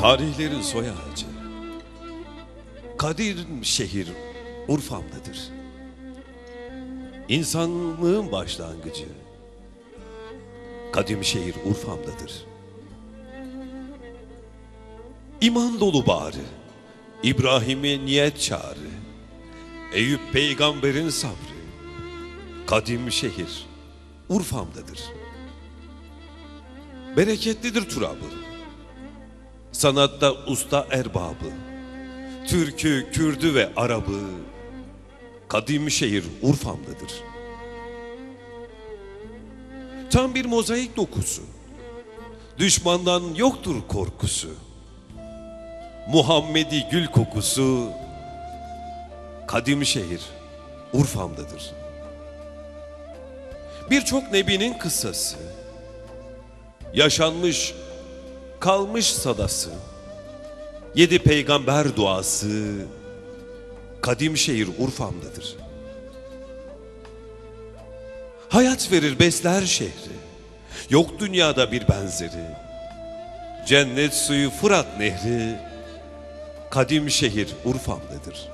Tarihlerin soy ağacı. Kadir şehir Urfa'mdadır. İnsanlığın başlangıcı. Kadim şehir Urfa'mdadır. İman dolu bağrı. İbrahim'i niyet çağrı. Eyüp peygamberin sabrı. Kadim şehir Urfa'mdadır. Bereketlidir turabı. Sanatta usta erbabı. Türkü, Kürdü ve Arabı. Kadim şehir Urfa'mdadır. Tam bir mozaik dokusu. Düşmandan yoktur korkusu. Muhammedi gül kokusu. Kadim şehir Urfa'mdadır. Birçok nebinin kıssası. Yaşanmış, kalmış sadası. Yedi peygamber duası. Kadim şehir Urfa'mdadır. Hayat verir besler şehri. Yok dünyada bir benzeri. Cennet suyu Fırat nehri. Kadim şehir Urfa'mdadır.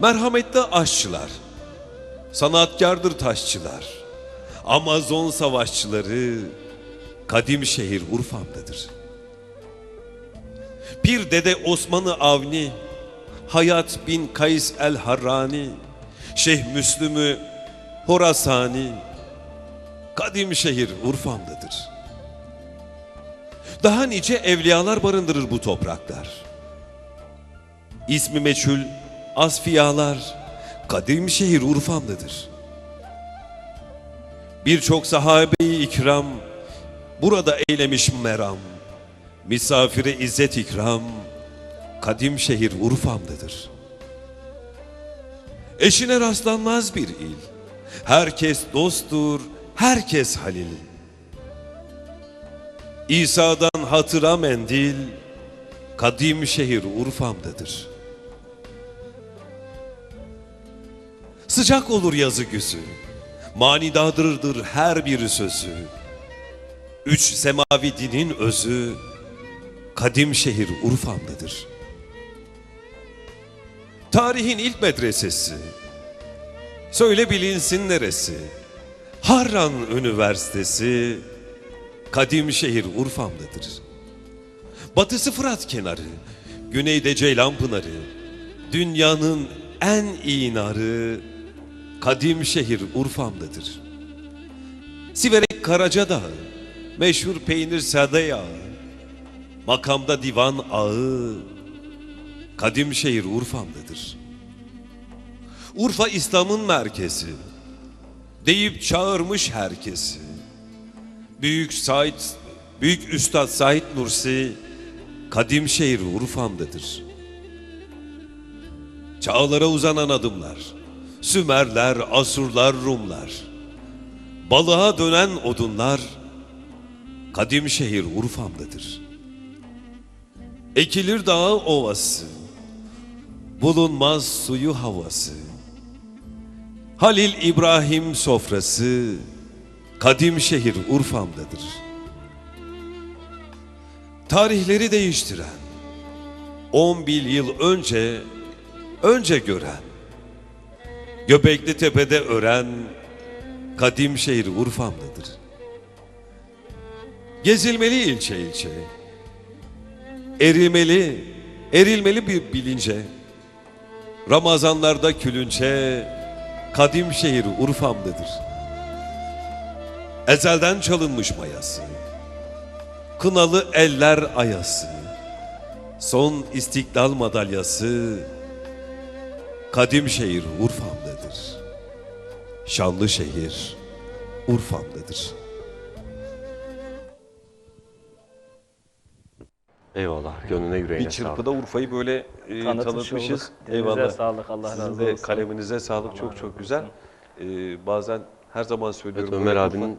Merhametli aşçılar, sanatkardır taşçılar. Amazon savaşçıları kadim şehir Urfa'mdadır. Bir dede Osman'ı Avni, Hayat bin Kays el Harrani, Şeyh Müslüm'ü Horasani, kadim şehir Urfa'mdadır. Daha nice evliyalar barındırır bu topraklar. İsmi meçhul asfiyalar, kadim şehir Urfa'mdadır. Birçok sahabe-i ikram burada eylemiş meram. Misafire izzet ikram, kadim şehir Urfa'mdadır. Eşine rastlanmaz bir il. Herkes dosttur, herkes halil. İsa'dan hatıra mendil, kadim şehir Urfa'mdadır. Sıcak olur yazı güzü, manidadırdır her bir sözü. Üç semavi dinin özü, kadim şehir Urfa'mdadır. Tarihin ilk medresesi, söyle bilinsin neresi, Harran Üniversitesi, kadim şehir Urfa'mdadır. Batısı Fırat kenarı, güneyde Ceylan Pınarı, dünyanın en iyi narı, kadim şehir Urfa'mdadır. Siverek Karaca Dağı, meşhur peynir sade yağı, makamda divan ağı, kadim şehir Urfa'mdadır. Urfa İslam'ın merkezi, deyip çağırmış herkesi. Büyük Said, Büyük Üstad Said Nursi, kadim şehir Urfa'mdadır. Çağlara uzanan adımlar, Sümerler, Asurlar, Rumlar, balığa dönen odunlar, kadim şehir Urfa'mdadır. Ekilir dağı ovası, bulunmaz suyu havası, Halil İbrahim sofrası, kadim şehir Urfa'mdadır. Tarihleri değiştiren, 11 yıl önce, önce gören, Göbekli Tepe'de ören, kadim şehir Urfa'mdadır. Gezilmeli ilçe ilçe, erimeli, erilmeli bir bilince, Ramazanlarda külünçe, kadim şehir Urfa'mdadır. Ezelden çalınmış mayası, kınalı eller ayası, son istiklal madalyası, kadim şehir Urfa'mdadır. Şanlı şehir Urfa'mdadır. Eyvallah. Gönlüne yüreğine Bir sağlık. çırpıda Urfa'yı böyle e, Tanıtmış tanıtmışız. olduk. Dilinize sağlık, Allah Sizin razı de olsun. kaleminize sağlık Allah çok razı çok güzel. Ee, bazen her zaman söylüyorum. Evet, Ömer böyle abinin